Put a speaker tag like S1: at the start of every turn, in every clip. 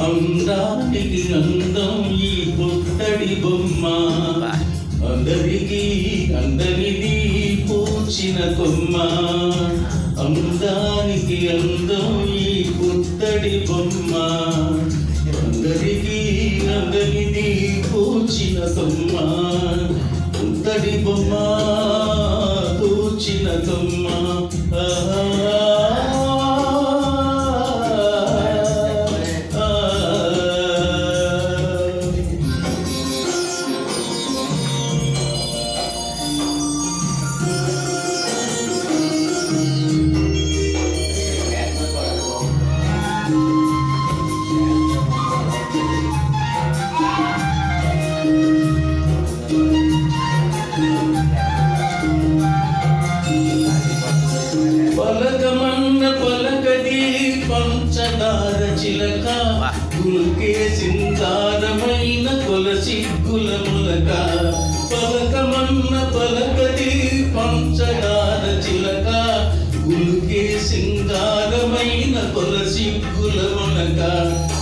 S1: అందానికి అందం ఈ పుట్టడి బొమ్మ. అందరికీ అందరిది పూచిన కొమ్మ. అందానికి అందం ఈ పుట్టడి బొమ్మ. అందరికీ అందరిది పూచిన కొమ్మ. పుట్టడి బొమ్మ. చిలక గుల్కే సింగారమైన కొలసి ములక. పలకమన్న పలకది పంచదార చిలక. గుల్కే సింగారమైన కొలసిగ్గుల ములక.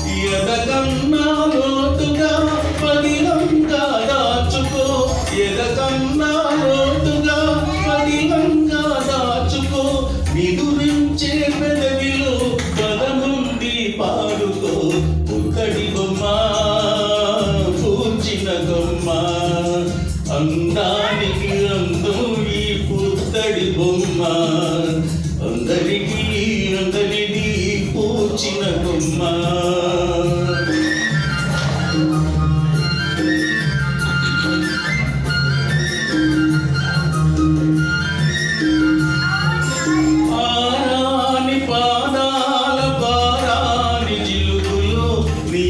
S1: ఎదకన్నా లోతుగా పదిలంగా దాచుకో. ఎదకన్నా లోతుగా అందానికి అందం ఈ పుత్తడి బొమ్మ. అందరికీ అందరిది పోచిన బొమ్మ. ఆరాని పాదాల పారాని జిలుగులు నీ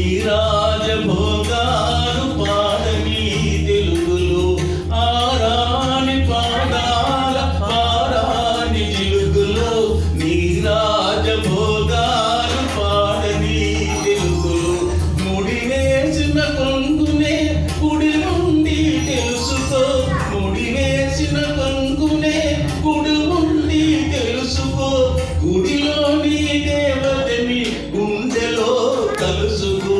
S1: వేసిన కొంగునే కుడి నుండి తెలుసుకో. గుడిలోని దేవతని గుండెలో కలుసుకో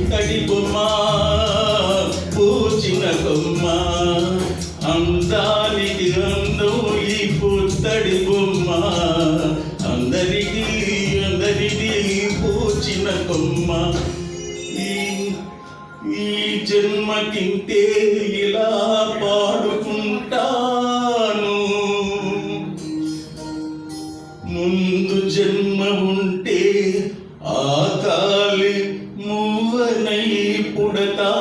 S1: ఇతడి బొమ్మ పూచిన కొమ్మ అందానికి అందం ఈ పుత్తడి బొమ్మ అందరికీ అందరికీ పూచిన కొమ్మ. జన్మకింతే ఇలా పాడుకుంటాను. ముందు జన్మ ఉంటే ఆ కాలి మువ్వనై పుడతా